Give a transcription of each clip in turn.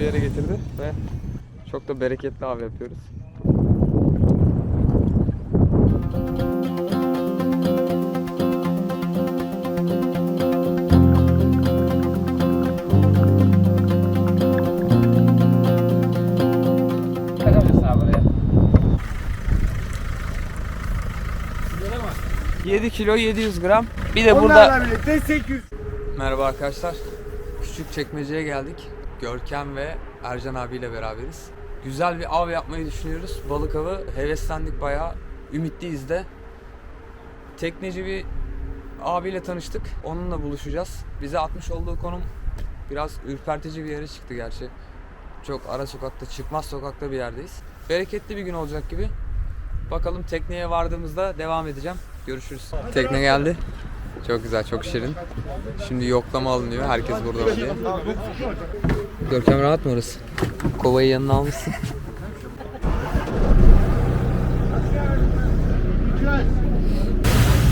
bir yere getirdi ve çok da bereketli av yapıyoruz. 7 kilo 700 gram. Bir de burada Onlarla birlikte 800. Merhaba arkadaşlar. Küçük çekmeceye geldik. Görkem ve Ercan abiyle beraberiz. Güzel bir av yapmayı düşünüyoruz. Balık avı heveslendik bayağı. Ümitliyiz de. Tekneci bir abiyle tanıştık. Onunla buluşacağız. Bize atmış olduğu konum biraz ürpertici bir yere çıktı gerçi. Çok ara sokakta, çıkmaz sokakta bir yerdeyiz. Bereketli bir gün olacak gibi. Bakalım tekneye vardığımızda devam edeceğim. Görüşürüz. Tekne geldi. Çok güzel, çok şirin. Şimdi yoklama alınıyor. Herkes burada diye. Görkem rahat mı orası? Kovayı yanına almışsın.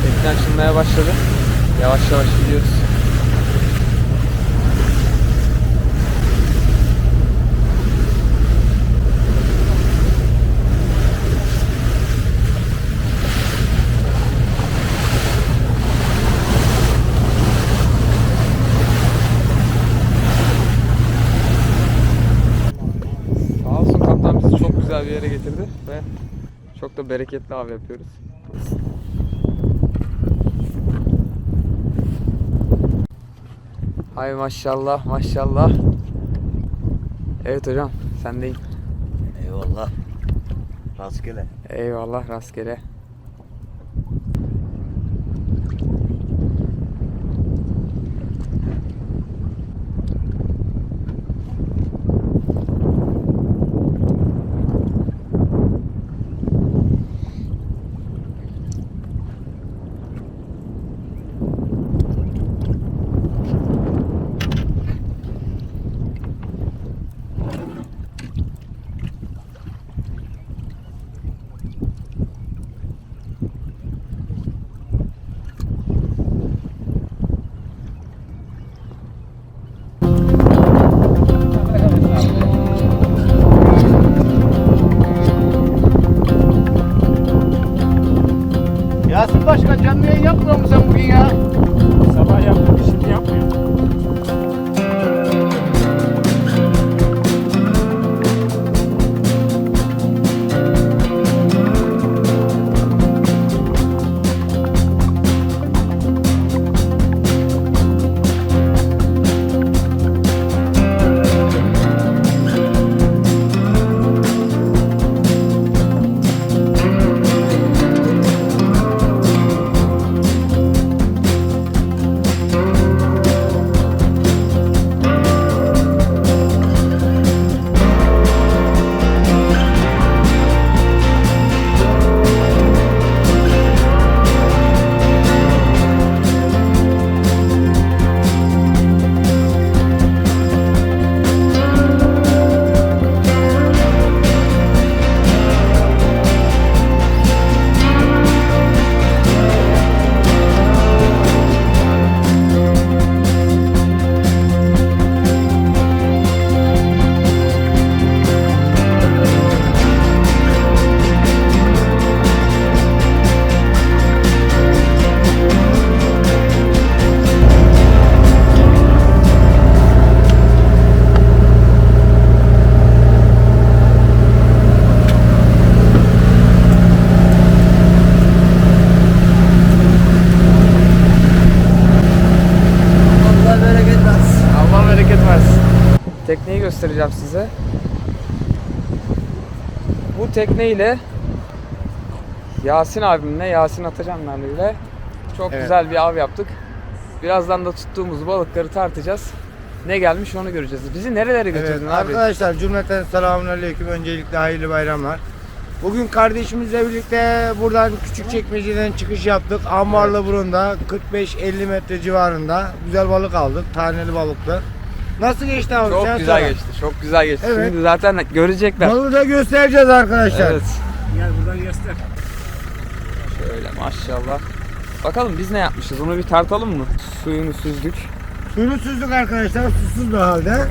Tekne açılmaya başladı. Yavaş yavaş gidiyoruz. Sağ olsun kaptan bizi çok güzel bir yere getirdi ve çok da bereketli av yapıyoruz. Hay maşallah maşallah. Evet hocam sendeyim. Eyvallah. Rastgele. Eyvallah rastgele. Yasin Başkan canlı yayın yapmıyor musun bugün ya? Sabah yaptım, şimdi göstereceğim size. Bu tekneyle Yasin abimle, Yasin Atacanlarla ile çok Evet. güzel bir av yaptık. Birazdan da tuttuğumuz balıkları tartacağız. Ne gelmiş onu göreceğiz. Bizi nerelere Evet götürdün abi? arkadaşlar cümleten selamünaleyküm. Öncelikle hayırlı bayramlar. Bugün kardeşimizle birlikte buradan küçük çekmeceden çıkış yaptık. Ambarlı burunda 45-50 metre civarında güzel balık aldık. Taneli balıklı. Nasıl geçti abi? Çok Sen güzel söyle. geçti. Çok güzel geçti. Evet. Şimdi zaten görecekler. Balığı da göstereceğiz arkadaşlar. Evet. Gel buradan göster. Şöyle maşallah. Bakalım biz ne yapmışız? Onu bir tartalım mı? Suyunu süzdük. Suyunu süzdük arkadaşlar susuz bir halde.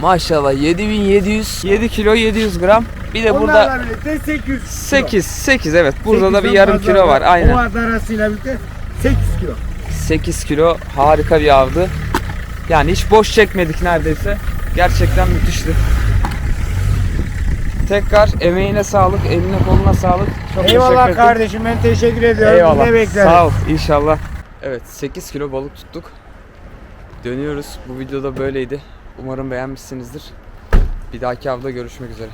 Maşallah 7700 7 kilo 700 gram. Bir de burada Onlarla birlikte 800 kilo. 8 8 evet. Burada da bir 8'den yarım fazla kilo var. Aynen. O arasıyla birlikte 8 kilo. 8 kilo harika bir avdı. Yani hiç boş çekmedik neredeyse. Gerçekten müthişti. Tekrar emeğine sağlık, eline koluna sağlık. Çok teşekkür Eyvallah kardeşim ben teşekkür ediyorum. Eyvallah. Yine bekleriz. Sağ ol inşallah. Evet 8 kilo balık tuttuk. Dönüyoruz. Bu videoda böyleydi. Umarım beğenmişsinizdir. Bir dahaki avda görüşmek üzere.